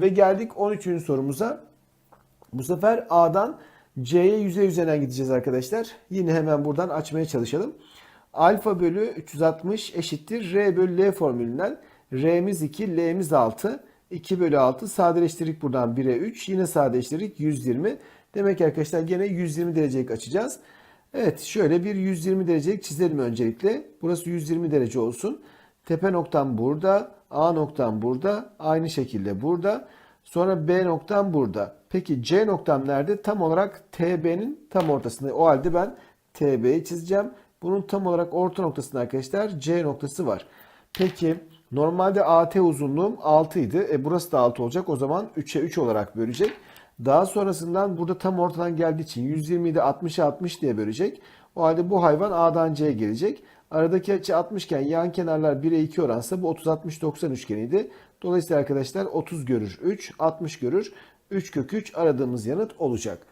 Ve geldik 13. sorumuza. Bu sefer A'dan C'ye yüzey üzerinden gideceğiz arkadaşlar. Yine hemen buradan açmaya çalışalım. Alfa bölü 360 eşittir R bölü L formülünden. R'miz 2, L'miz 6. 2 bölü 6 sadeleştirdik buradan 1'e 3. Yine sadeleştirdik 120. Demek ki arkadaşlar gene 120 derecelik açacağız. Evet şöyle bir 120 derecelik çizelim öncelikle. Burası 120 derece olsun. Tepe noktam burada. A noktam burada. Aynı şekilde burada. Sonra B noktam burada. Peki C noktam nerede? Tam olarak TB'nin tam ortasında. O halde ben TB'yi çizeceğim. Bunun tam olarak orta noktasında arkadaşlar C noktası var. Peki normalde AT uzunluğum 6 idi. E burası da 6 olacak. O zaman 3'e 3 olarak bölecek. Daha sonrasından burada tam ortadan geldiği için 120'yi de 60'a 60 diye bölecek. O halde bu hayvan A'dan C'ye gelecek. Aradaki açı 60 iken yan kenarlar 1'e 2 oransa bu 30-60-90 üçgeniydi. Dolayısıyla arkadaşlar 30 görür 3, 60 görür 3 kök 3 aradığımız yanıt olacak.